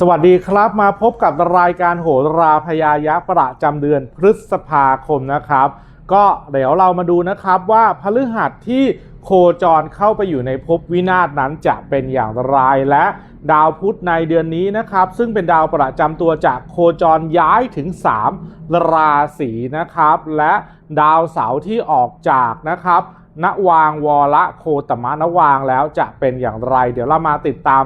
สวัสดีครับมาพบกับรายการโหราพยายะประจำเดือนพฤษภาคมนะครับ ก็เดี๋ยวเรามาดูนะครับว่าพฤหัสที่โคจรเข้าไปอยู่ในภพวินาศนั้นจะเป็นอย่างไรและดาวพุธในเดือนนี้นะครับ ซึ่งเป็นดาวประจำตัวจากโคจรย้ายถึง 3 ราศีนะครับ และดาวเสาร์ที่ออกจากนะครับ ณวางวรโคตมะนวางแล้วจะเป็นอย่างไร เดี๋ยวเรามาติดตาม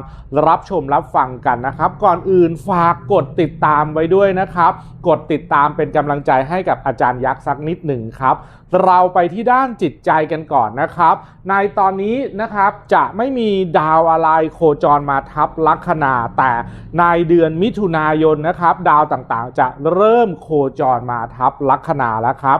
รับชมรับฟังกันนะครับ ก่อนอื่นฝากกดติดตามไว้ด้วยนะครับ กดติดตามเป็นกำลังใจให้กับอาจารย์ยักษ์สักนิดหนึ่งครับ เราไปที่ด้านจิตใจกันก่อนนะครับ ในตอนนี้นะครับจะไม่มีดาวอะไรโคจรมาทับลัคนา แต่ในเดือนมิถุนายนนะครับ ดาวต่างๆ จะเริ่มโคจรมาทับลัคนาแล้วครับ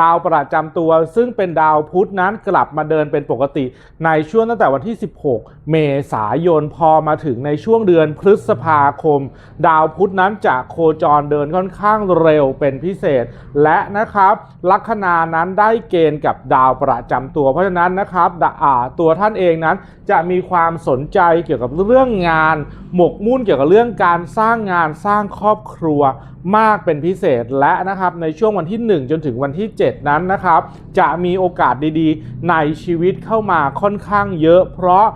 ดาวประจำตัว ซึ่งเป็นดาวพุธนั้นกลับมาเดินเป็นปกติ ในช่วงตั้งแต่วันที่ 16 เมษายนพอมาถึงในช่วงเดือนพฤษภาคม ดาวพุธนั้นจะโคจรเดินค่อนข้างเร็วเป็นพิเศษ และนะครับ ลัคนานั้นได้เกณฑ์กับดาวประจำตัว เพราะฉะนั้นนะครับตัวท่านเองนั้นจะมีความสนใจเกี่ยวกับเรื่องงาน หมกมุ่นเกี่ยวกับเรื่องการสร้างงานสร้างครอบครัวมากเป็นพิเศษและนะครับในช่วงวันที่ 1 จนถึงวันที่7 นั้นนะครับ จะมีโอกาสดีๆ ในชีวิตเข้ามาค่อนข้างเยอะ เพราะ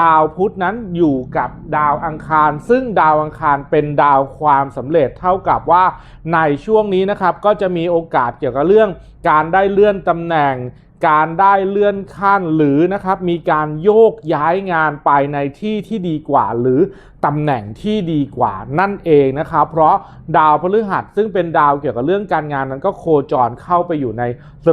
ดาวพุธนั้นอยู่กับดาวอังคาร ซึ่งดาวอังคารเป็นดาวความสำเร็จเท่ากับว่าในช่วงนี้นะครับ ก็จะมีโอกาสเกี่ยวกับเรื่อง การได้เลื่อนตำแหน่ง การได้เลื่อนขั้นหรือนะครับมีการโยกย้ายงานไปในที่ที่ดีกว่า หรือ ตำแหน่งที่ดีกว่านั่นเองนะครับ เพราะดาวพฤหัสซึ่งเป็นดาวเกี่ยวกับเรื่องการงานนั้นก็โคจรเข้าไปอยู่ใน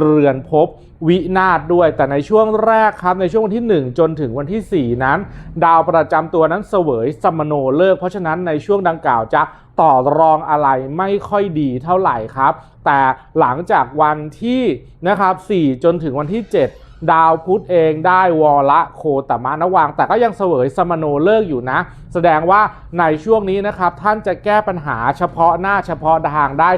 เรือนภพวินาศด้วย แต่ในช่วงแรกครับในช่วงวันที่ 1 จนถึงวันที่ 4 นั้น ดาวประจำตัวนั้นเสวยสมโนเลิก เพราะฉะนั้นในช่วงดังกล่าวจะต่อรองอะไรไม่ค่อยดีเท่าไหร่ครับ แต่หลังจากวันที่นะครับ 4 จนถึงวันที่ 7 ดาวพุธเองได้วอละโคตมะนวางแต่ก็ยังเสวยสมโนเลิกอยู่นะ แสดงว่าในช่วงนี้นะครับ ท่านจะแก้ปัญหาเฉพาะหน้าเฉพาะทางได้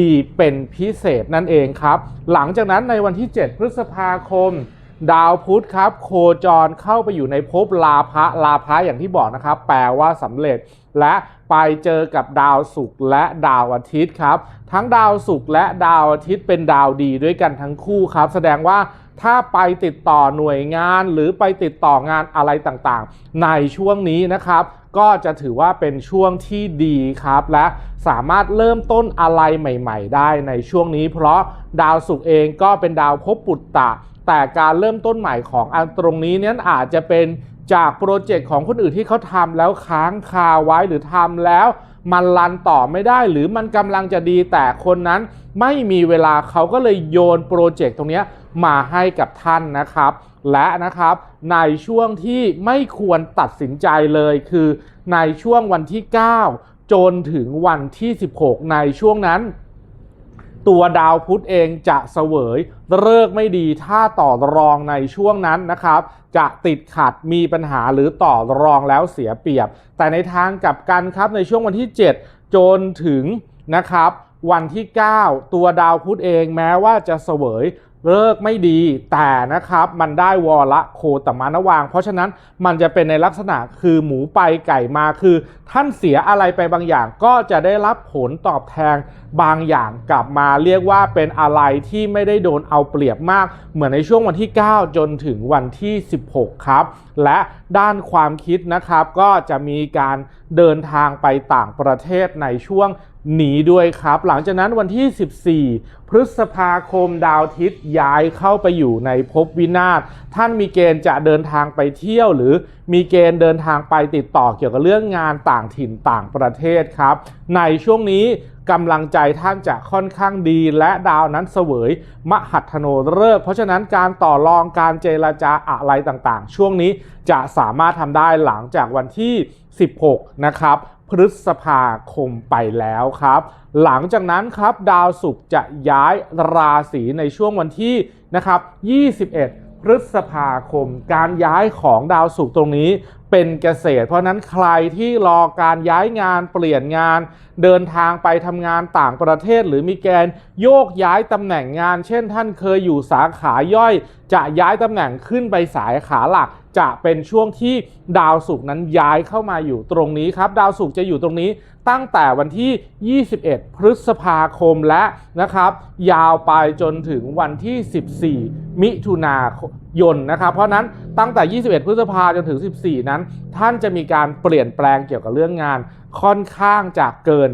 ดีเป็นพิเศษนั่นเองครับ หลังจากนั้นในวันที่ 7 พฤษภาคม ดาวพุธครับ โคจรเข้าไปอยู่ในภพลาภะลาภะอย่างที่บอกนะครับ แปลว่าสำเร็จและไปเจอกับดาวศุกร์และดาวอาทิตย์ครับ ทั้งดาวศุกร์และดาวอาทิตย์เป็นดาวดีด้วยกันทั้งคู่ครับ แสดงว่า ถ้าไปติดต่อหน่วยงานหรือไปติดต่องานอะไรต่างๆ ในช่วงนี้นะครับ ก็จะถือว่าเป็นช่วงที่ดีครับ และสามารถเริ่มต้นอะไรใหม่ ๆ ได้ในช่วงนี้ เพราะดาวศุกร์เองก็เป็นดาวภพปุตตะ แต่การเริ่มต้นใหม่ของอันตรงนี้เนี่ยอาจจะเป็นจากโปรเจกต์ของคนอื่นที่เขาทำแล้วค้างคาไว้หรือทำแล้ว มันรันต่อไม่ได้ หรือมันกำลังจะดีแต่คนนั้นไม่มีเวลาเขาก็เลยโยนโปรเจกต์ตรงนี้มาให้กับท่านนะครับ และนะครับในช่วงที่ไม่ควรตัดสินใจเลยคือในช่วงวันที่ 9 จนถึงวันที่ 16 ในช่วงนั้น ตัวดาวพุธเองจะเสวยเลิกไม่ดีถ้าต่อรองในช่วงนั้นนะครับ จะติดขัดมีปัญหาหรือต่อรองแล้วเสียเปรียบ แต่ในทางกลับกันครับในช่วงวันที่ 7 จนถึงนะครับ วันที่ 9 ตัวดาวพุธเองแม้ว่าจะเสวย เลิกไม่ดีแต่นะครับมันได้วอละโคตมานวาง เพราะฉะนั้นมันจะเป็นในลักษณะคือหมูไปไก่มาคือ ท่านเสียอะไรไปบางอย่าง ก็จะได้รับผลตอบแทนบางอย่างกลับมาเรียกว่าเป็นอะไรที่ไม่ได้โดนเอาเปรียบมาก เหมือนในช่วงวันที่ 9 จนถึงวันที่ 16 ครับ และด้านความคิดนะครับก็จะมีการเดินทางไปต่างประเทศในช่วง หนีด้วยครับ หลังจากนั้นวันที่ 14 พฤษภาคมดาวอาทิตย้ายเข้าไปอยู่ในภพวินาศท่านมีเกณฑ์จะเดินทางไปเที่ยว หรือมีเกณฑ์เดินทางไปติดต่อเกี่ยวกับเรื่องงานต่างถิ่นต่างประเทศครับ ในช่วงนี้ กำลังใจท่านจะค่อนข้างดี และดาวนั้นเสวยมหัทโนฤกษ์เพราะฉะนั้นการต่อรองการเจรจาอะไรต่างๆ ช่วงนี้จะสามารถทำได้หลังจากวันที่ 16 นะครับพฤษภาคมไปแล้วครับ หลังจากนั้นครับดาวศุกร์จะย้ายราศีในช่วงวันที่นะครับ 21 พฤษภาคม การย้ายของดาวศุกร์ตรงนี้เป็นเกษตร เพราะฉะนั้นใครที่รอการย้ายงานเปลี่ยนงาน เดินทางไปทำงานต่างประเทศ หรือมีแกนโยกย้ายตำแหน่งงาน เช่น ท่านเคยอยู่สาขาย่อย จะย้ายตำแหน่งขึ้นไปสายขาหลัก จะเป็นช่วงที่ดาวศุกร์นั้นย้ายเข้ามาอยู่ตรงนี้ครับ ดาวศุกร์จะอยู่ตรงนี้ ตั้งแต่วันที่ 21 พฤษภาคมและนะครับ ยาวไปจนถึงวันที่ 14 มิถุนายนนะครับ เพราะฉะนั้นตั้งแต่ 21 พฤษภาจนถึง 14 นั้น ท่านจะมีการเปลี่ยนแปลงเกี่ยวกับเรื่องงานค่อนข้างจะเกิน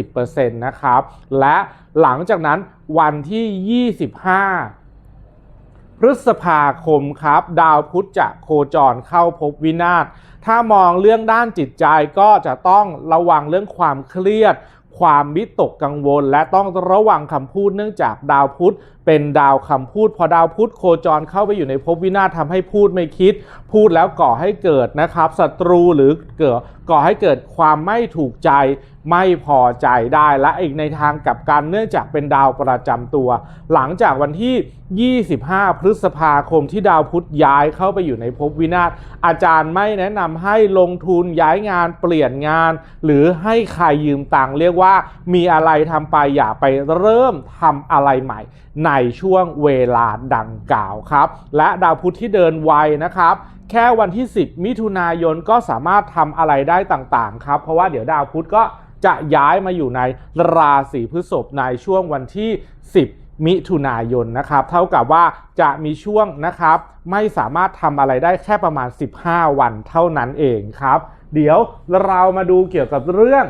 50%นะครับ และหลังจากนั้นวันที่ 25พฤษภาคมครับ ดาวพุธจะโคจรเข้าพบวินาศ ถ้ามองเรื่องด้านจิตใจก็จะต้องระวังเรื่องความเครียด ความวิตกกังวล และต้องระวังคำพูดเนื่องจากดาวพุธ เป็นดาวคำพูด พอดาวพุธโคจรเข้าไปอยู่ในภพวินาศทำให้พูดไม่คิด พูดแล้วก่อให้เกิดนะครับศัตรูหรือเกิดก่อให้เกิดความไม่ถูกใจไม่พอใจได้และอีกในทางกับกันเนื่องจากเป็นดาวประจำตัว หลังจากวันที่ 25 พฤษภาคมที่ดาวพุธย้ายเข้าไปอยู่ในภพวินาศอาจารย์ไม่แนะนำให้ลงทุนย้ายงานเปลี่ยนงาน หรือให้ใครยืมตังค์เรียกว่ามีอะไรทำไปอย่าไปเริ่มทำอะไรใหม่ในช่วงเวลาดังกล่าวครับ และดาวพุธที่เดินไวนะครับแค่วันที่ 10 มิถุนายนก็สามารถทำอะไรได้ต่างๆครับ เพราะว่าเดี๋ยวดาวพุธก็จะย้ายมาอยู่ในราศีพฤษภในช่วงวันที่ 10มิถุนายนนะครับ เท่ากับว่าจะมีช่วงนะครับ ไม่สามารถทำอะไรได้แค่ประมาณ 15 วันเท่านั้นเองครับ เดี๋ยวเรามาดูเกี่ยวกับเรื่อง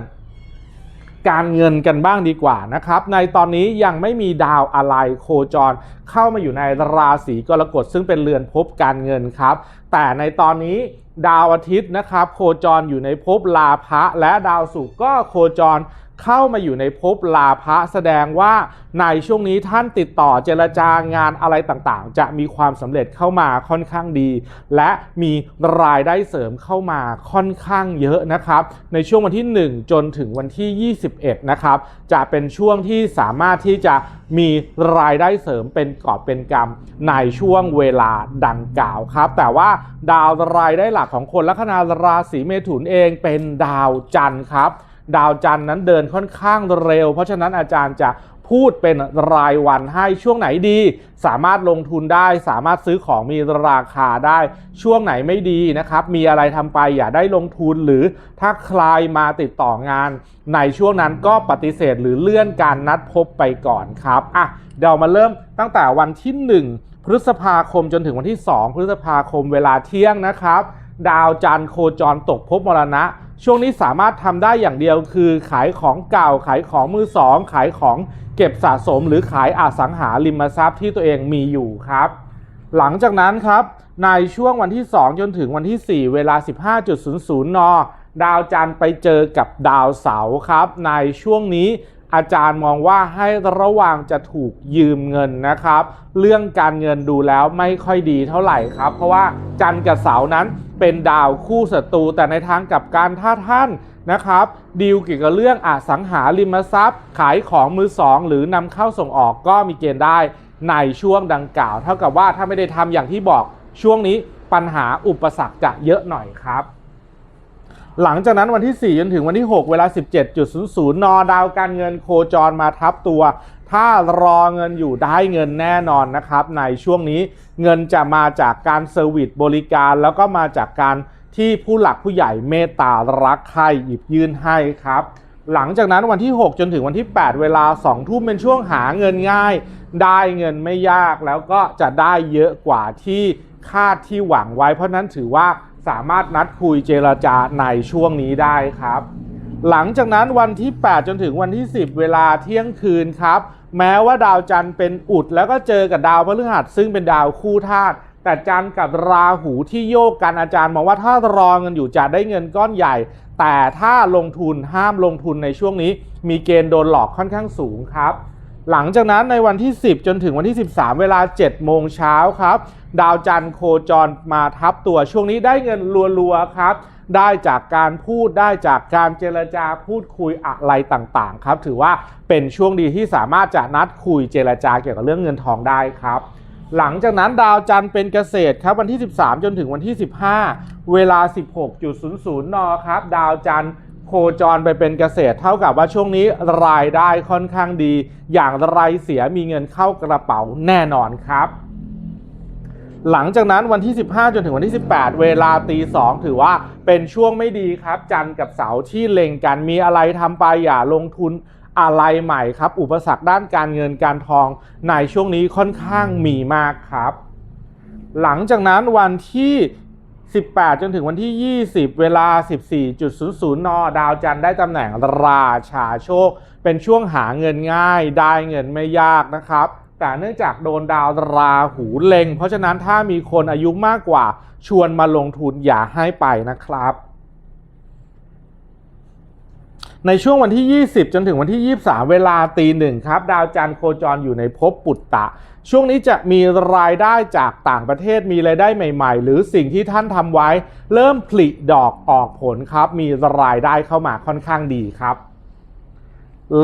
การเงินกันบ้างดีกว่านะครับ ในตอนนี้ยังไม่มีดาวอะไรโคจร เข้ามาอยู่ในราศีกรกฎซึ่งเป็นเรือนภพการเงินครับ แต่ในตอนนี้ดาวอาทิตย์นะครับ โคจรอยู่ในภพลาภะและดาวศุกร์ก็โคจร เข้ามาอยู่ในภพลาภะแสดงว่าในช่วงนี้ท่านติดต่อเจรจางานอะไรต่างๆ จะมีความสำเร็จเข้ามาค่อนข้างดี และมีรายได้เสริมเข้ามาค่อนข้างเยอะนะครับ ในช่วงวันที่ 1 จนถึงวันที่ 21 นะครับ จะเป็นช่วงที่สามารถที่จะมีรายได้เสริมเป็นกอบเป็นกำในช่วงเวลาดังกล่าวครับ แต่ว่าดาวรายได้หลักของคนลัคนาราศีเมถุนเองเป็นดาวจันทร์ครับ ดาวจันทร์นั้นเดินค่อนข้างเร็ว เพราะฉะนั้นอาจารย์จะพูดเป็นรายวันให้ช่วงไหนดี สามารถลงทุนได้ สามารถซื้อของมีราคาได้ ช่วงไหนไม่ดีนะครับ มีอะไรทำไปอย่าได้ลงทุนหรือถ้าใครมาติดต่องาน ในช่วงนั้นก็ปฏิเสธหรือเลื่อนการนัดพบไปก่อนครับอะเดี๋ยวมาเริ่มตั้งแต่วันที่ 1 พฤษภาคมจนถึงวันที่ 2 พฤษภาคมเวลาเที่ยงนะครับ ดาวจันทร์โคจรตกภพมรณะ ช่วงนี้สามารถทำได้อย่างเดียวคือขายของเก่าขายของมือสองขายของเก็บสะสม หรือขายอสังหาริมทรัพย์ที่ตัวเองมีอยู่ครับ หลังจากนั้นครับในช่วงวันที่ 2 จนถึงวันที่ 4 เวลา 15.00 น ดาวจันทร์ไปเจอกับดาวเสาร์ครับ ในช่วงนี้ อาจารย์มองว่าให้ระวังจะถูกยืมเงินนะครับ เรื่องการเงินดูแล้วไม่ค่อยดีเท่าไหร่ครับ เพราะว่าจันทร์กับเสาร์นั้นเป็นดาวคู่ศัตรูแต่ในทางกับการถ้าท่านนะครับดีลเกี่ยวกับเรื่องอสังหาริมทรัพย์ ขายของมือสองหรือนำเข้าส่งออกก็มีเกณฑ์ได้ในช่วงดังกล่าว เท่ากับว่าถ้าไม่ได้ทำอย่างที่บอกช่วงนี้ปัญหาอุปสรรคจะเยอะหน่อยครับ หลังจากนั้นวันที่ 4 จนถึงวันที่ 6 เวลา 17.00นดาวการเงินโคจรมาทับตัว ถ้ารอเงินอยู่ได้เงินแน่นอนนะครับ ในช่วงนี้เงินจะมาจากการเซอร์วิสบริการ แล้วก็มาจากการที่ผู้หลักผู้ใหญ่เมตตารักใครหยิบยื่นให้ครับ หลังจากนั้นวันที่ 6 จนถึงวันที่ 8 เวลา 2 ทุ่มเป็นช่วงหาเงินง่าย ได้เงินไม่ยากแล้วก็จะได้เยอะกว่าที่คาดที่หวังไว้ เพราะนั้นถือว่า สามารถนัดคุยเจรจาในช่วงนี้ได้ครับ หลังจากนั้นวันที่ 8 จนถึงวันที่ 10 เวลาเที่ยงคืนครับ แม้ว่าดาวจันทร์เป็นอุดแล้วก็เจอกับดาวพฤหัสซึ่งเป็นดาวคู่ธาตุแต่จันทร์กับราหูที่โยกกันอาจารย์มองว่าถ้ารอเงินอยู่จะได้เงินก้อนใหญ่ แต่ถ้าลงทุนห้ามลงทุนในช่วงนี้ มีเกณฑ์โดนหลอกค่อนข้างสูงครับ หลังจากนั้นในวันที่ 10 จนถึงวันที่ 13 เวลา 7 โมงเช้าครับ ดาวจันทร์โคจรมาทับตัวช่วงนี้ได้เงินรัวๆครับ ได้จากการพูดได้จากการเจรจาพูดคุยอะไรต่างๆ ครับ ถือว่าเป็นช่วงดีที่สามารถจะนัดคุยเจรจาเกี่ยวกับเรื่องเงินทองได้ครับหลังจากนั้นดาวจันทร์เป็นเกษตรครับวันที่ 13 จนถึงวันที่ 15 เวลา 16.00 น ครับ ดาวจันทร์ โคจรไปเป็นเกษตรเท่ากับว่าช่วงนี้รายได้ค่อนข้างดี อย่างไรเสียมีเงินเข้ากระเป๋าแน่นอนครับ หลังจากนั้นวันที่ 15 จนถึงวันที่ 18 เวลาตี2ถือว่าเป็นช่วงไม่ดีครับ จันทร์กับเสาร์ที่เล็งกันมีอะไรทำไปอย่าลงทุนอะไรใหม่ครับ อุปสรรคด้านการเงินการทองในช่วงนี้ค่อนข้างมีมากครับ หลังจากนั้นวันที่ 18 จนถึงวันที่ 20 เวลา 14.00 น ดาวจันทร์ได้ตำแหน่งราชาโชค เป็นช่วงหาเงินง่าย ได้เงินไม่ยากนะครับ แต่เนื่องจากโดนดาวราหูเล็ง เพราะฉะนั้นถ้ามีคนอายุมากกว่าชวนมาลงทุนอย่าให้ไปนะครับ ในช่วงวันที่ 20 จนถึงวันที่ 23 เวลาตีหนึ่งครับ ดาวจันทร์โคจรอยู่ในภพปุตตะ ช่วงนี้จะมีรายได้จากต่างประเทศมีรายได้ใหม่ ๆ หรือสิ่งที่ท่านทำไว้ เริ่มผลิดอกออกผลครับ มีรายได้เข้ามาค่อนข้างดีครับ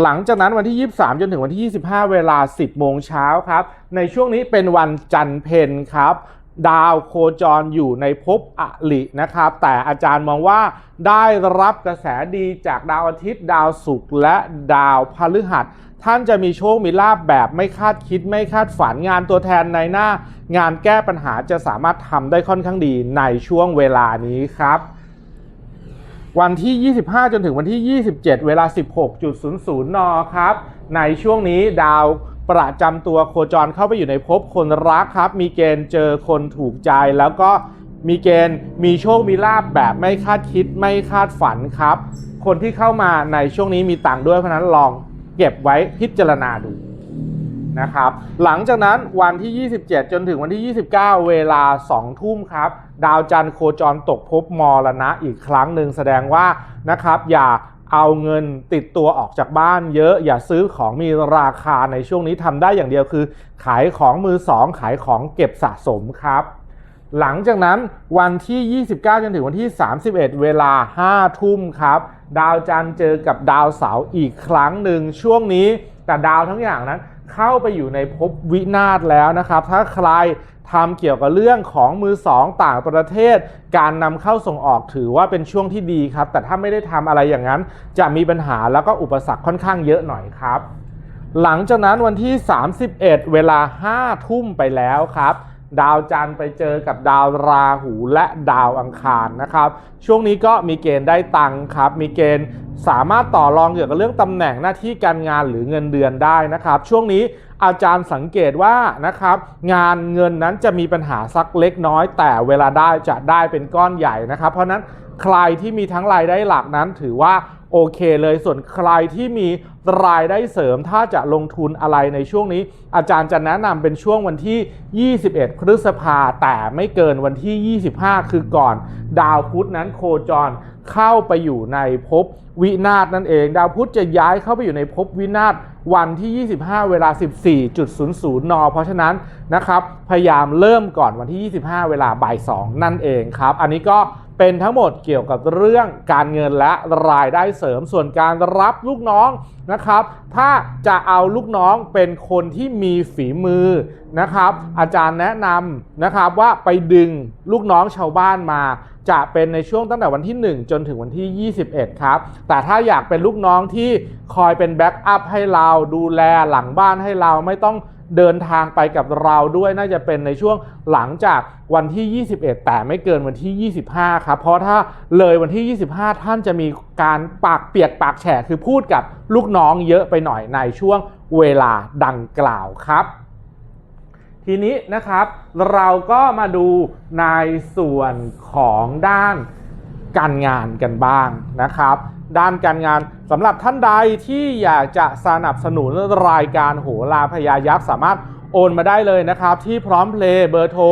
หลังจากนั้นวันที่ 23 จนถึงวันที่ 25 เวลา 10 โมงเช้าครับ ในช่วงนี้เป็นวันจันทร์เพนครับ ดาวโคจรอยู่ในภพอลินะครับ แต่อาจารย์มองว่าได้รับกระแสดีจากดาวอาทิตย์ ดาวศุกร์และดาวพฤหัส ท่านจะมีโชคมีลาบแบบไม่คาดคิดไม่คาดฝันงานตัวแทนในหน้า งานแก้ปัญหาจะสามารถทำได้ค่อนข้างดีในช่วงเวลานี้ครับวันที่ 25 จนถึงวันที่ 27 เวลา 16.00 น ครับ ในช่วงนี้ดาว ประจำตัวโคจรเข้าไปอยู่ในภพคนรักครับ มีเกณฑ์เจอคนถูกใจแล้วก็มีเกณฑ์มีโชคมีลาบแบบไม่คาดคิดไม่คาดฝันครับ คนที่เข้ามาในช่วงนี้มีตังค์ด้วยเพราะฉะนั้นลองเก็บไว้พิจารณาดูนะครับหลังจากนั้นวันที่ 27 จนถึงวันที่ 29 เวลา 2 ทุ่มครับ ดาวจันทร์โคจรตกภพมรณะอีกครั้งหนึ่งแสดงว่านะครับอย่า เอาเงินติดตัวออกจากบ้านเยอะอย่าซื้อของมีราคาในช่วงนี้ทำได้อย่างเดียวคือ ขายของมือสองขายของเก็บสะสมครับหลังจากนั้นวันที่ 29 จนถึงวันที่ 31 เวลา 5 ทุ่มครับ ดาวจันทร์เจอกับดาวเสาร์อีกครั้งหนึ่งช่วงนี้แต่ดาวทั้งอย่างนั้น เข้าไปอยู่ในภพวินาศแล้วนะครับ ถ้าใครทำเกี่ยวกับเรื่องของมือสองต่างประเทศ การนำเข้าส่งออกถือว่าเป็นช่วงที่ดีครับ แต่ถ้าไม่ได้ทำอะไรอย่างนั้น จะมีปัญหาแล้วก็อุปสรรคค่อนข้างเยอะหน่อยครับ หลังจากนั้นวันที่ 31 เวลา 5 ทุ่มไปแล้วครับ ดาวจันทร์ไปเจอกับดาวราหูและดาวอังคารนะครับ ช่วงนี้ก็มีเกณฑ์ได้ตังค์ครับ มีเกณฑ์สามารถต่อรองเกี่ยวกับเรื่องตำแหน่งหน้าที่การงานหรือเงินเดือนได้นะครับ ช่วงนี้อาจารย์สังเกตว่านะครับ งานเงินนั้นจะมีปัญหาสักเล็กน้อย แต่เวลาได้จะได้เป็นก้อนใหญ่นะครับ เพราะนั้น ใครที่มีทั้งรายได้หลักนั้นถือว่าโอเคเลยส่วนใครที่มีรายได้เสริมถ้าจะลงทุนอะไรในช่วงนี้ อาจารย์จะแนะนำเป็นช่วงวันที่ 21 พฤษภาแต่ไม่เกินวันที่ 25 คือก่อน ดาวพุธนั้นโคจรเข้าไปอยู่ในภพวินาศนั่นเอง ดาวพุธจะย้ายเข้าไปอยู่ในภพวินาศ วันที่ 25 เวลา 14.00 น เพราะฉะนั้นนะครับพยายามเริ่มก่อนวันที่ 25 เวลาบ่าย 2 นั่นเองครับ อันนี้ก็เป็นทั้งหมดเกี่ยวกับเรื่องการเงินและรายได้เสริมส่วนการรับลูกน้องนะครับ ถ้าจะเอาลูกน้องเป็นคนที่มีฝีมือนะครับ อาจารย์แนะนำนะครับว่าไปดึงลูกน้องชาวบ้านมา จะเป็นในช่วงตั้งแต่วันที่ 1 จนถึงวันที่ 21 ครับ แต่ถ้าอยากเป็นลูกน้องที่คอยเป็นแบ็กอัพให้เราดูแลหลังบ้านให้เราไม่ต้องเดินทางไปกับเราด้วยน่าจะเป็นในช่วงหลังจากวันที่ 21 แต่ไม่เกินวันที่ 25 ครับ เพราะถ้าเลยวันที่ 25 ท่านจะมีการปากเปียกปากแฉะคือพูดกับลูกน้องเยอะไปหน่อยในช่วงเวลาดังกล่าวครับ ทีนี้นะครับ เราก็มาดูในส่วนของด้านการงานกันบ้างนะครับ ด้านการงานสำหรับท่านใดที่อยากจะสนับสนุนรายการโหราพยายักษ์สามารถโอนมาได้เลยนะครับ ที่พร้อมเพลย์เบอร์โทร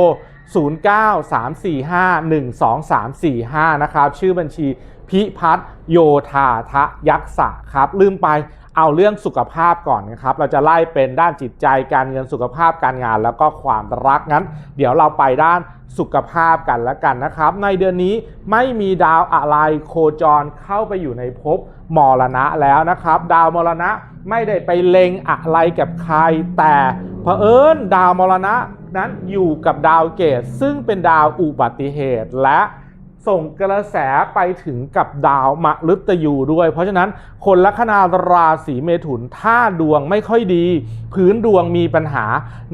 0934512345 นะครับ ชื่อบัญชีพิพัฒน์โยธาทะยักษะครับ ลืมไป เอาเรื่องสุขภาพก่อนนะครับ เราจะไล่เป็นด้านจิตใจการเงินสุขภาพการงาน แล้วก็ความรักงั้น เดี๋ยวเราไปด้านสุขภาพกันแล้วกันนะครับ ในเดือนนี้ไม่มีดาวอะไรโคจรเข้าไปอยู่ในภพมรณะแล้วนะครับ ดาวมรณะไม่ได้ไปเล็งอะไรกับใคร แต่เผอิญดาวมรณะนั้นอยู่กับดาวเกตซึ่งเป็นดาวอุบัติเหตุและ ส่งกระแสไปถึงกับดาวมะฤตยูด้วย เพราะฉะนั้นคนลัคนาราศีเมถุนถ้าดวงไม่ค่อยดี พื้นดวงมีปัญหา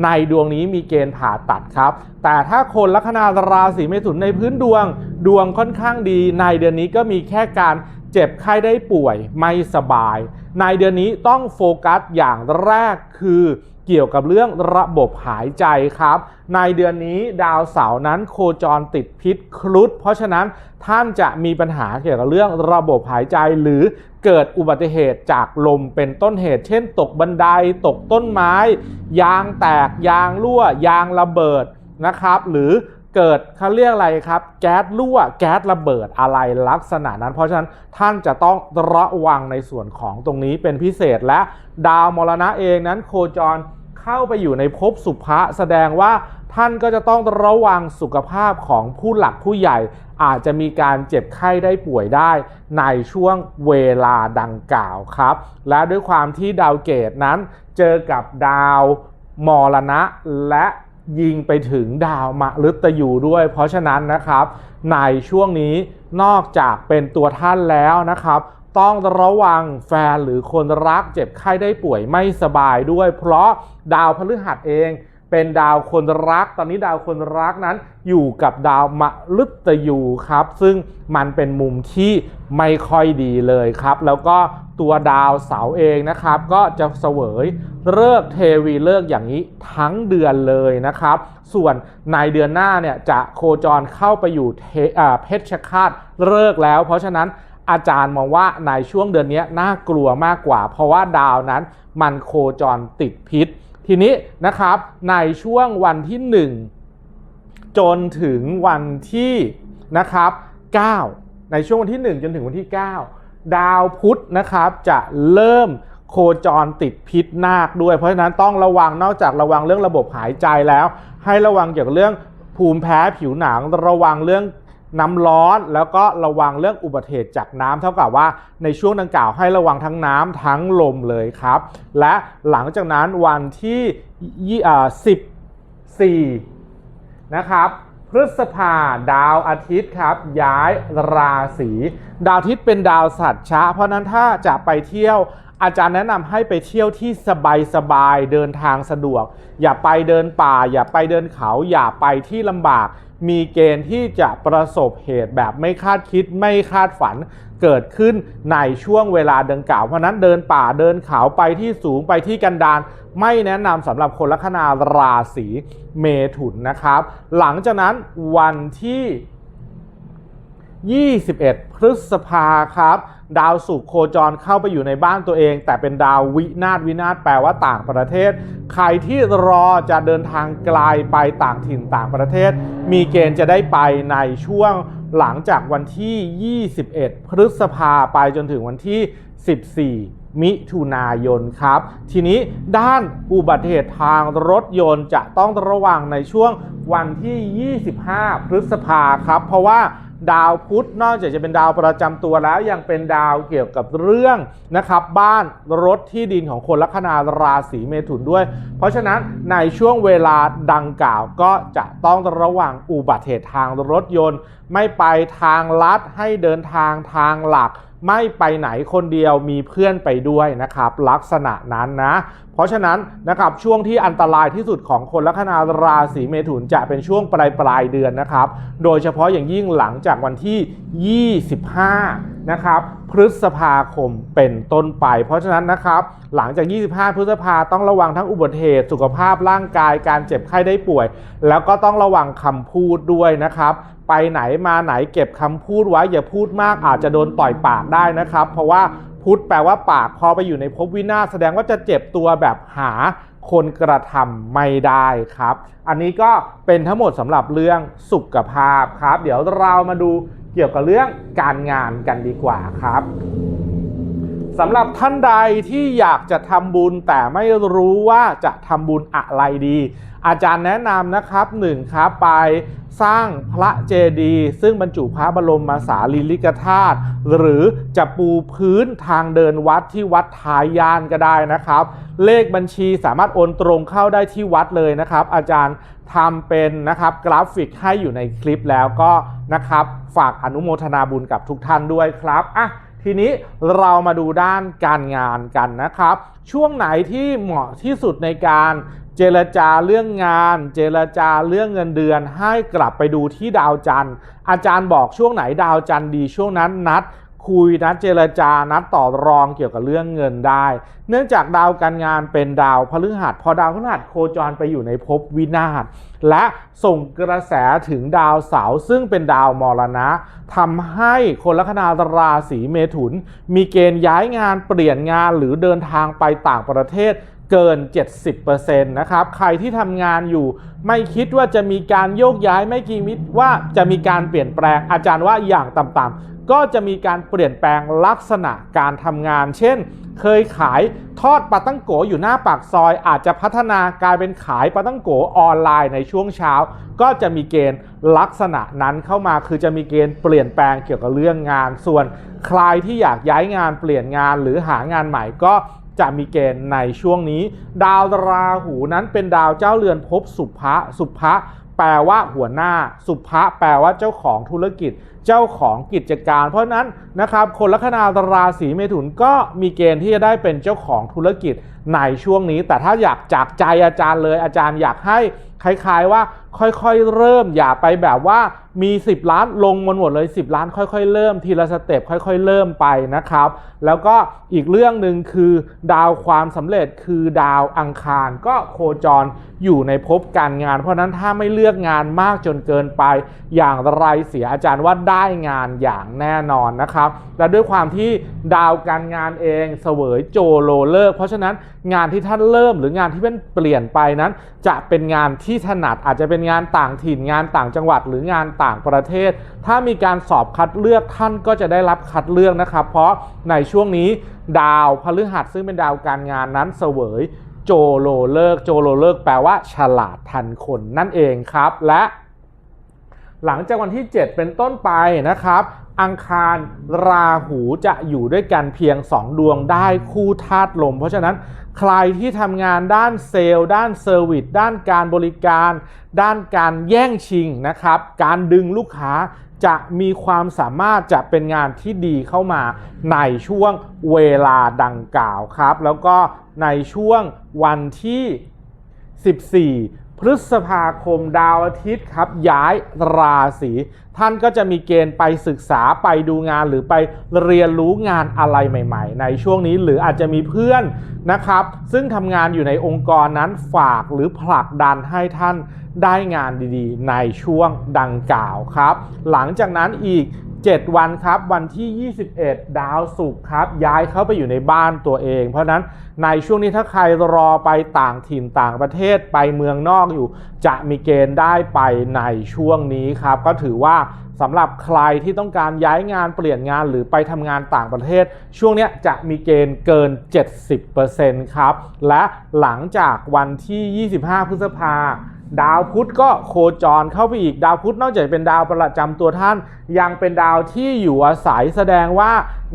ในดวงนี้มีเกณฑ์ผ่าตัดครับ แต่ถ้าคนลัคนาราศีเมถุนในพื้นดวง ดวงค่อนข้างดีในเดือนนี้ก็มีแค่การเจ็บไข้ได้ป่วยไม่สบาย ในเดือนนี้ต้องโฟกัสอย่างแรกคือ เกี่ยวกับเรื่องระบบหายใจครับ ในเดือนนี้ดาวเสาร์นั้นโคจรติดพิษครุฑเพราะฉะนั้นท่านจะมีปัญหาเกี่ยวกับเรื่องระบบหายใจหรือเกิดอุบัติเหตุจากลมเป็นต้นเหตุ เช่น ตกบันไดตกต้นไม้ ยางแตกยางรั่วยางระเบิดนะครับ หรือ เกิดเขาเรียกอะไรครับ แก๊สรั่วแก๊สระเบิดอะไรลักษณะนั้น เพราะฉะนั้นท่านจะต้องระวังในส่วนของตรงนี้เป็นพิเศษและดาวมรณะเองนั้นโคจรเข้าไปอยู่ในภพสุภะแสดงว่าท่านก็จะต้องระวังสุขภาพของผู้หลักผู้ใหญ่ อาจจะมีการเจ็บไข้ได้ป่วยได้ในช่วงเวลาดังกล่าวครับ และด้วยความที่ดาวเกตนั้นเจอกับดาวมรณะและ ยิงไปถึงดาวมฤตยูด้วย เพราะฉะนั้นนะครับในช่วงนี้นอกจากเป็นตัวท่านแล้วนะครับ ต้องระวังแฟนหรือคนรักเจ็บไข้ได้ป่วยไม่สบายด้วย เพราะดาวพฤหัสเอง เป็นดาวคนรัก ตอนนี้ดาวคนรักนั้นอยู่กับดาวมะฤตยูครับ ซึ่งมันเป็นมุมที่ไม่ค่อยดีเลยครับ แล้วก็ตัวดาวเสาเองนะครับ ก็จะเสวยเลิกเทวีเลิกอย่างนี้ทั้งเดือนเลยนะครับ ส่วนในเดือนหน้าเนี่ยจะโคจรเข้าไปอยู่เพชฌฆาตเลิกแล้ว เพราะฉะนั้นอาจารย์มองว่าในช่วงเดือนนี้น่ากลัวมากกว่า เพราะว่าดาวนั้นมันโคจรติดพิษ ทีนี้นะครับในช่วงวันที่ 1 จนถึงวันที่นะครับ9ในช่วงวันที่ 1 จนถึงวันที่ 9 ดาวพุธนะครับจะเริ่มโคจรติดพิษนาคด้วย เพราะฉะนั้นต้องระวังนอกจากระวังเรื่องระบบหายใจแล้ว ให้ระวังเกี่ยวกับเรื่องภูมิแพ้ผิวหนังระวังเรื่อง น้ำร้อนแล้วก็ระวังเรื่องอุบัติเหตุจากน้ำเท่ากับว่าในช่วงดังกล่าวให้ระวังทั้งน้ำทั้งลมเลยครับ และหลังจากนั้นวันที่ยี่อ่า14นะครับพฤษภาดาวอาทิตย์ครับ ย้ายราศี ดาวอาทิตย์เป็นดาวสัตว์ช้า เพราะนั้นถ้าจะไปเที่ยว อาจารย์แนะนำให้ไปเที่ยวที่สบายๆเดินทางสะดวก อย่าไปเดินป่า อย่าไปเดินเขา อย่าไปที่ลำบาก มีเกณฑ์ที่จะประสบเหตุแบบไม่คาดคิดไม่คาดฝันเกิดขึ้นในช่วงเวลาดังกล่าวเพราะนั้นเดินป่าเดินเขาไปที่สูงไปที่กันดารไม่แนะนำสำหรับคนลัคนาราศีเมถุนนะครับ หลังจากนั้นวันที่ 21 พฤษภาครับ ดาวศุกโคจรเข้าไปอยู่ในบ้านตัวเอง แต่เป็นดาววินาศวินาศแปลว่าต่างประเทศ ใครที่รอจะเดินทางไกลไปต่างถิ่นต่างประเทศ มีเกณฑ์จะได้ไปในช่วงหลังจากวันที่ 21 พฤษภาไปจนถึงวันที่ 14มิถุนายนครับ ทีนี้ด้านอุบัติเหตุทางรถยนต์จะต้องระวังในช่วงวันที่ 25 พฤษภาครับ เพราะว่า ดาวพุธนอกจากจะเป็นดาวประจำตัวแล้วยังเป็นดาวเกี่ยวกับเรื่องนะครับ บ้านรถที่ดินของคนลัคนาราศีเมถุนด้วย เพราะฉะนั้นในช่วงเวลาดังกล่าวก็จะต้องระวังอุบัติเหตุทางรถยนต์ ไม่ไปทางลัดให้เดินทางทางหลัก ไม่ไปไหนคนเดียวมีเพื่อนไปด้วยนะครับ ลักษณะนั้นนะ เพราะฉะนั้นนะครับช่วงที่อันตรายที่สุดของคนลัคนาราศีเมถุนจะเป็นช่วงปลายปลายเดือนนะครับ โดยเฉพาะอย่างยิ่งหลังจากวันที่ 25 นะครับ พฤษภาคมเป็นต้นไป เพราะฉะนั้นนะครับ หลังจาก 25 พฤษภาต้องระวังทั้งอุบัติเหตุสุขภาพร่างกายการเจ็บไข้ได้ป่วย แล้วก็ต้องระวังคำพูดด้วยนะครับไปไหนมาไหนเก็บคำพูดไว้อย่าพูดมากอาจจะโดนต่อยปากได้นะครับ เพราะว่า พุทธแปลว่าปากพอไปอยู่ในภพวินาศแสดงว่าจะเจ็บตัวแบบหาคนกระทำไม่ได้ครับ อันนี้ก็เป็นทั้งหมดสำหรับเรื่องสุขภาพครับ เดี๋ยวเรามาดูเกี่ยวกับเรื่องการงานกันดีกว่าครับสำหรับท่านใดที่อยากจะทำบุญแต่ไม่รู้ว่าจะทำบุญอะไรดี อาจารย์แนะนำนะครับหนึ่งครับไปสร้างพระเจดีย์ซึ่งบรรจุพระบรมสารีริกธาตุหรือจะปูพื้นทางเดินวัดที่วัดท้ายยานก็ได้นะครับ เลขบัญชีสามารถโอนตรงเข้าได้ที่วัดเลยนะครับ อาจารย์ทำเป็นนะครับกราฟิกให้อยู่ในคลิปแล้วก็นะครับฝากอนุโมทนาบุญกับทุกท่านด้วยครับอะทีนี้เรามาดูด้านการงานกันนะครับ ช่วงไหนที่เหมาะที่สุดในการ เจรจาเรื่องงาน เจรจาเรื่องเงินเดือน ให้กลับไปดูที่ดาวจันทร์อาจารย์บอกช่วงไหนดาวจันทร์ดีช่วงนั้นนัดคุยนัดเจรจานัดต่อรองเกี่ยวกับเรื่องเงินได้ เนื่องจากดาวการงานเป็นดาวพฤหัสพอดาวพฤหัสโคจรไปอยู่ในภพวินาศและส่งกระแสถึงดาวเสาร์ซึ่งเป็นดาวมรณะทำให้คนลัคนาราศีเมถุน มีเกณฑ์ย้ายงานเปลี่ยนงานหรือเดินทางไปต่างประเทศ เกิน 70%นะครับ ใครที่ทำงานอยู่ ไม่คิดว่าจะมีการโยกย้ายไม่คิดว่าจะมีการเปลี่ยนแปลงอาจารย์ว่าอย่างต่ำๆก็จะมีการเปลี่ยนแปลงลักษณะการทำงาน เช่น เคยขายทอดปลาตั้งโกอยู่หน้าปากซอย อาจจะพัฒนากลายเป็นขายปลาตั้งโกออนไลน์ในช่วงเช้า ก็จะมีเกณฑ์ลักษณะนั้นเข้ามาคือจะมีเกณฑ์เปลี่ยนแปลงเกี่ยวกับเรื่องงาน ส่วนใครที่อยากย้ายงานเปลี่ยนงานหรือหางานใหม่ก็ จะมีเกณฑ์ในช่วงนี้ ดาวราหูนั้นเป็นดาวเจ้าเรือนภพสุภะสุภะแปลว่าหัวหน้า สุภะแปลว่าเจ้าของธุรกิจ เจ้าของกิจการ เพราะฉะนั้นนะครับคนลัคนาราศีเมถุนก็มีเกณฑ์ที่จะได้เป็นเจ้าของธุรกิจในช่วงนี้ แต่ถ้าอยากจากใจอาจารย์เลยอาจารย์อยากให้คล้าย ๆว่า ค่อยๆ เริ่มอย่าไปแบบว่ามี 10 ล้านลงมันหมดเลย 10 ล้านค่อยๆ เริ่มทีละสเต็ปค่อยๆ เริ่มไปนะครับ แล้วก็อีกเรื่องหนึ่งคือ ดาวความสำเร็จคือดาวอังคารก็โคจรอยู่ในภพการงาน เพราะฉะนั้นถ้าไม่เลือกงานมากจนเกินไป อย่างไรเสียอาจารย์ว่าได้งานอย่างแน่นอนนะครับ และด้วยความที่ดาวการงานเองเสวยโจโลเลิก เพราะฉะนั้นงานที่ท่านเริ่มหรืองานที่เป็นเปลี่ยนไปนั้น จะเป็นงานที่ถนัดอาจจะเป็นงานต่างถิ่นงานต่างจังหวัดหรืองานต่างประเทศ ถ้ามีการสอบคัดเลือกท่านก็จะได้รับคัดเลือกนะครับ เพราะในช่วงนี้ดาวพฤหัสซึ่งเป็นดาวการงานนั้นเสวยโจโลเลิกโจโลเลิกแปลว่า ฉลาดทันคนนั่นเองครับ และหลังจากวันที่ 7 เป็นต้นไปนะครับ อังคารราหูจะอยู่ด้วยกันเพียง 2 ดวงได้คู่ธาตุลม เพราะฉะนั้น ใครที่ทำงานด้านเซลล์ ด้านเซอร์วิสด้านการบริการ ด้านการแย่งชิงนะครับ การดึงลูกค้าจะมีความสามารถจะเป็นงานที่ดีเข้ามาในช่วงเวลาดังกล่าวครับ แล้วก็ในช่วงวันที่ 14 พฤษภาคมดาวอาทิตย์ครับ ย้ายราศีท่านก็จะมีเกณฑ์ไปศึกษาไปดูงานหรือไปเรียนรู้งานอะไรใหม่ ๆ ในช่วงนี้หรืออาจจะมีเพื่อนนะครับ ซึ่งทำงานอยู่ในองค์กรนั้นฝากหรือผลักดันให้ท่านได้งานดีๆ ในช่วงดังกล่าวครับ หลังจากนั้นอีก 7 วันครับ วันที่ 21 ดาวศุกครับ ย้ายเข้าไปอยู่ในบ้านตัวเอง เพราะนั้นในช่วงนี้ถ้าใครรอไปต่างถิ่นต่างประเทศไปเมืองนอกอยู่ จะมีเกณฑ์ได้ไปในช่วงนี้ครับ ก็ถือว่าสำหรับใครที่ต้องการย้ายงานเปลี่ยนงานหรือไปทำงานต่างประเทศ ช่วงนี้จะมีเกณฑ์เกิน 70%ครับ และหลังจากวันที่ 25 พฤษภา ดาวพุธก็โคจรเข้าไปอีกดาวพุธนอกจากเป็นดาวประจำตัวท่าน ยังเป็นดาวที่อยู่อาศัยแสดงว่า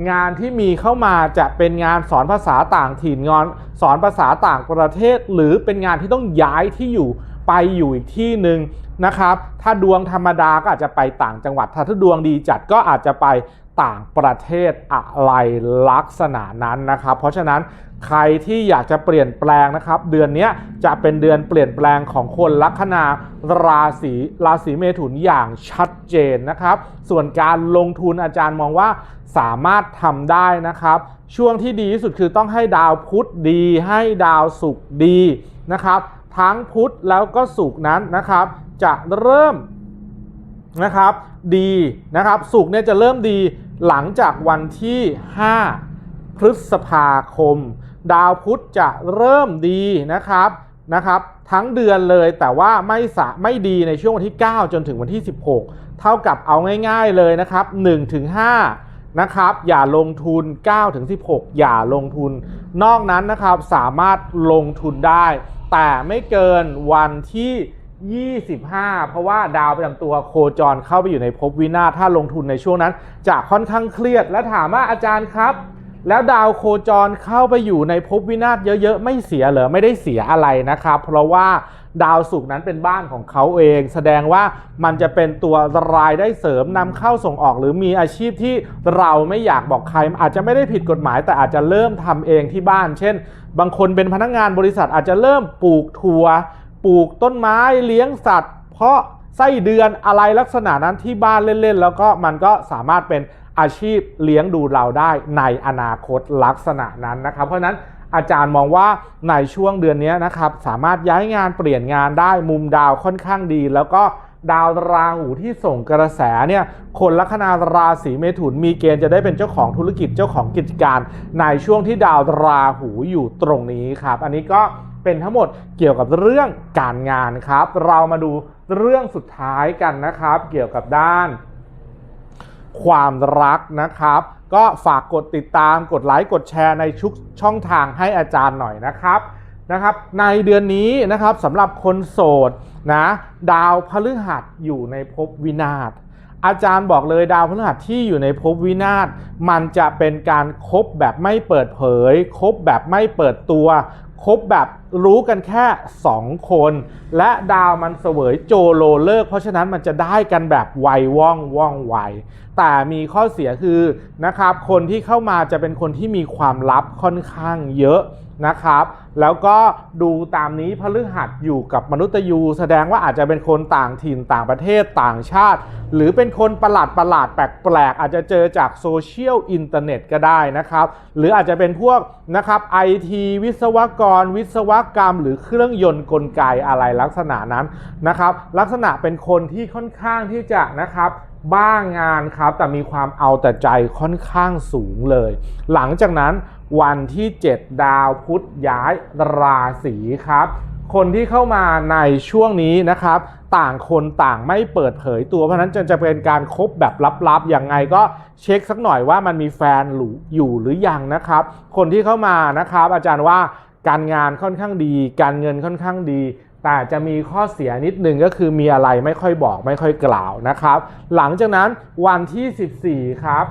งานที่มีเข้ามาจะเป็นงานสอนภาษาต่างถิ่นงอน สอนภาษาต่างประเทศ หรือเป็นงานที่ต้องย้ายที่อยู่ไปอยู่อีกที่หนึ่งนะครับ ถ้าดวงธรรมดาก็อาจจะไปต่างจังหวัด ถ้าดวงดีจัดก็อาจจะไป ต่างประเทศอะไรลักษณะนั้นนะครับ เพราะฉะนั้นใครที่อยากจะเปลี่ยนแปลงนะครับ เดือนนี้จะเป็นเดือนเปลี่ยนแปลงของคนลัคนาราศีราศีเมถุนอย่างชัดเจนนะครับ ส่วนการลงทุนอาจารย์มองว่าสามารถทำได้นะครับ ช่วงที่ดีที่สุดคือต้องให้ดาวพุธดี ให้ดาวศุกร์ดีนะครับ ทั้งพุธแล้วก็ศุกร์นั้นนะครับ จะเริ่มนะครับดีนะครับสุกร์เนี่ยจะเริ่มดี หลังจากวันที่ 5 พฤษภาคม ดาวพุธจะเริ่มดีนะครับนะครับทั้งเดือนเลยแต่ว่าไม่สะไม่ดีในช่วงวันที่ 9 จนถึงวันที่ 16 เท่ากับเอาง่ายๆเลยนะครับ1ถึง5นะครับอย่าลงทุน9ถึง16 อย่าลงทุน นอกนั้นนะครับสามารถลงทุนได้ แต่ไม่เกินวันที่ 25 เพราะว่าดาวประจำตัวโคจรเข้าไปอยู่ในภพวินาศถ้าลงทุนในช่วงนั้น จะค่อนข้างเครียดและถามว่าอาจารย์ครับ แล้วดาวโคจรเข้าไปอยู่ในภพวินาศเยอะๆ ไม่เสียเหรอไม่ได้เสียอะไรนะครับ เพราะว่าดาวศุกร์นั้นเป็นบ้านของเขาเอง แสดงว่ามันจะเป็นตัวรายได้เสริมนำเข้าส่งออก หรือมีอาชีพที่เราไม่อยากบอกใคร อาจจะไม่ได้ผิดกฎหมาย แต่อาจจะเริ่มทำเองที่บ้าน เช่น บางคนเป็นพนักงานบริษัทอาจจะเริ่มปลูกถั่ว ปลูกต้นไม้เลี้ยงสัตว์ เพราะไส้เดือนอะไรลักษณะนั้นที่บ้านเล่นๆ แล้วก็มันก็สามารถเป็นอาชีพเลี้ยงดูเราได้ในอนาคตลักษณะนั้นนะครับ เพราะฉะนั้นอาจารย์มองว่าในช่วงเดือนนี้นะครับสามารถย้ายงานเปลี่ยนงานได้มุมดาวค่อนข้างดี แล้วก็ดาวราหูที่ส่งกระแสเนี่ยคนลัคนาราศีเมถุนมีเกณฑ์จะได้เป็นเจ้าของธุรกิจเจ้าของกิจการ ในช่วงที่ดาวราหูอยู่ตรงนี้ครับ อันนี้ก็ เป็นทั้งหมดเกี่ยวกับเรื่องการงานครับ เรามาดูเรื่องสุดท้ายกันนะครับ เกี่ยวกับด้าน ความรักนะครับ ก็ฝากกดติดตามกดไลค์กดแชร์ในชุกช่องทางให้อาจารย์หน่อยนะครับนะครับ ในเดือนนี้นะครับสำหรับคนโสดนะดาวพฤหัสอยู่ในภพวินาศอาจารย์บอกเลยดาวพฤหัสที่อยู่ในภพวินาศมันจะเป็นการคบแบบไม่เปิดเผยคบแบบไม่เปิดตัว คบแบบรู้กันแค่ 2 คน และดาวมันเสวยโจโลเลิก เพราะฉะนั้นมันจะได้กันแบบไวว่องว่องไวแต่มีข้อเสียคือนะครับคนที่เข้ามาจะเป็นคนที่มีความลับค่อนข้างเยอะ นะครับ แล้วก็ดูตามนี้พฤหัสอยู่กับมนุษย์ยู แสดงว่าอาจจะเป็นคนต่างถิ่นต่างประเทศต่างชาติ หรือเป็นคนประหลาดประหลาดแปลกๆอาจจะเจอจากโซเชียลอินเทอร์เน็ตก็ได้นะครับ หรืออาจจะเป็นพวกนะครับไอทีวิศวกร วิศวกรรม หรือเครื่องยนต์กลไกอะไรลักษณะนั้นนะครับ ลักษณะเป็นคนที่ค่อนข้างที่จะนะครับบ้างงานครับแต่มีความเอาแต่ใจค่อนข้างสูงเลย หลังจากนั้น วันที่ 7 ดาวพุธย้ายราศีครับ คนที่เข้ามาในช่วงนี้นะครับ ต่างคนต่างไม่เปิดเผยตัวเพราะฉะนั้นจะจะเป็นการคบแบบลับๆอย่างไงก็เช็คสักหน่อยว่ามันมีแฟนหรืออยู่หรือยังนะครับ คนที่เข้ามานะครับ อาจารย์ว่าการงานค่อนข้างดี การเงินค่อนข้างดีแต่จะมีข้อเสียนิดนึงก็คือมีอะไรไม่ค่อยบอกไม่ค่อยกล่าวนะครับ หลังจากนั้นวันที่ 14 ครับ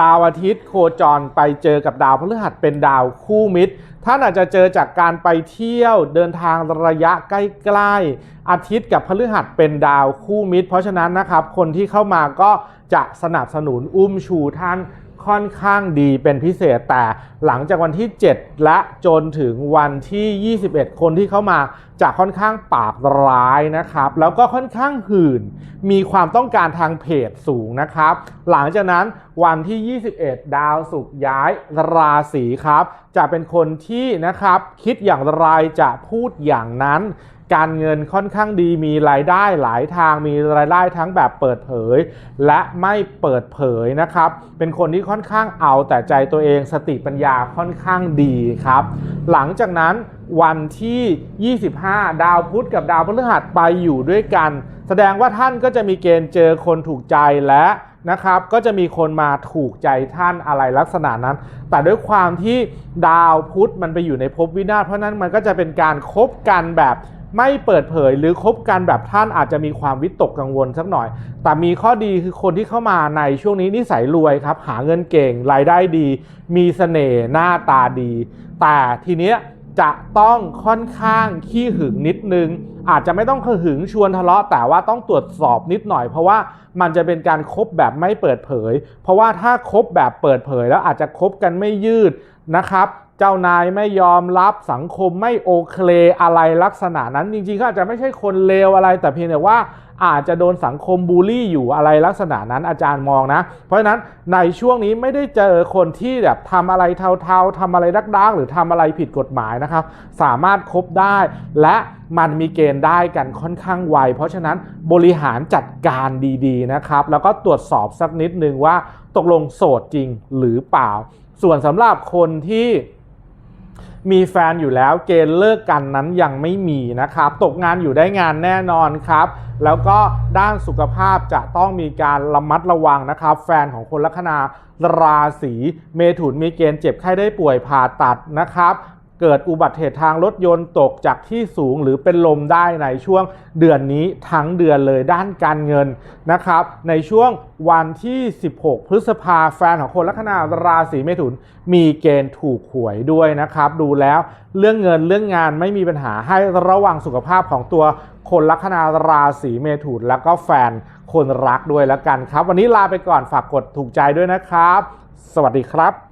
ดาวอาทิตย์โคจรไปเจอกับดาวพฤหัสเป็นดาวคู่มิตร ท่านอาจจะเจอจากการไปเที่ยวเดินทางระยะใกล้ๆ อาทิตย์กับพฤหัสเป็นดาวคู่มิตร เพราะฉะนั้นนะครับ คนที่เข้ามาก็จะสนับสนุนอุ้มชูท่านค่อนข้างดีเป็นพิเศษแต่หลังจากวันที่ 7 และจนถึงวันที่ 21 คนที่เข้ามา จะค่อนข้างปากร้ายนะครับ แล้วก็ค่อนข้างหื่น มีความต้องการทางเพจสูงนะครับ หลังจากนั้นวันที่ 21 ดาวสุกย้ายราศีครับ จะเป็นคนที่นะครับคิดอย่างไรจะพูดอย่างนั้น การเงินค่อนข้างดีมีรายได้หลายทางมีรายได้ทั้งแบบเปิดเผย และไม่เปิดเผยนะครับ เป็นคนที่ค่อนข้างเอาแต่ใจตัวเองสติปัญญาค่อนข้างดีครับ หลังจากนั้นวันที่ 25 ดาวพุธกับดาวพฤหัสไปอยู่ด้วยกัน แสดงว่าท่านก็จะมีเกณฑ์เจอคนถูกใจและนะครับก็จะมีคนมาถูกใจท่านอะไรลักษณะนั้น แต่ด้วยความที่ดาวพุธมันไปอยู่ในภพวินาศเพราะนั้นมันก็จะเป็นการคบกันแบบ ไม่เปิดเผยหรือคบกันแบบท่านอาจจะมีความวิตกกังวลสักหน่อย แต่มีข้อดีคือคนที่เข้ามาในช่วงนี้นิสัยรวยครับ หาเงินเก่งรายได้ดี มีเสน่ห์หน้าตาดี แต่ทีเนี้ยจะต้องค่อนข้างขี้หึงนิดนึง อาจจะไม่ต้องหึงชวนทะเลาะ แต่ว่าต้องตรวจสอบนิดหน่อย เพราะว่ามันจะเป็นการคบแบบไม่เปิดเผย เพราะว่าถ้าคบแบบเปิดเผย แล้วอาจจะคบกันไม่ยืดนะครับ เจ้านายไม่ยอมรับสังคมไม่โอเคอะไรลักษณะนั้น จริงๆก็อาจจะไม่ใช่คนเลวอะไร แต่เพียงแต่ว่าอาจจะโดนสังคมบูลลี่อยู่อะไรลักษณะนั้นอาจารย์มองนะ เพราะฉะนั้นในช่วงนี้ไม่ได้เจอคนที่แบบทำอะไรเทาๆทำอะไรดักๆหรือทำอะไรผิดกฎหมายนะครับ สามารถคบได้และมันมีเกณฑ์ได้กันค่อนข้างไว เพราะฉะนั้นบริหารจัดการดีๆนะครับ แล้วก็ตรวจสอบสักนิดนึงว่าตกลงโสดจริงหรือเปล่า ส่วนสำหรับคนที่ มีแฟนอยู่แล้วเกณฑ์เลิกกันนั้นยังไม่มีนะครับ ตกงานอยู่ได้งานแน่นอนครับ แล้วก็ด้านสุขภาพจะต้องมีการระมัดระวังนะครับ แฟนของคนลัคนาราศีเมถุนมีเกณฑ์เจ็บไข้ได้ป่วยผ่าตัดนะครับ เกิดอุบัติเหตุทางรถยนต์ตกจากที่สูงหรือเป็นลมได้ในช่วงเดือนนี้ทั้งเดือนเลยด้านการเงินนะครับ ในช่วงวันที่ 16 พฤษภาแฟนของคนลัคนาราศีเมถุน มีเกณฑ์ถูกหวยด้วยนะครับ ดูแล้วเรื่องเงินเรื่องงานไม่มีปัญหาให้ระวังสุขภาพของตัวคนลัคนาราศีเมถุนแล้วก็แฟนคนรักด้วยแล้วกันครับ วันนี้ลาไปก่อนฝากกดถูกใจด้วยนะครับ สวัสดีครับ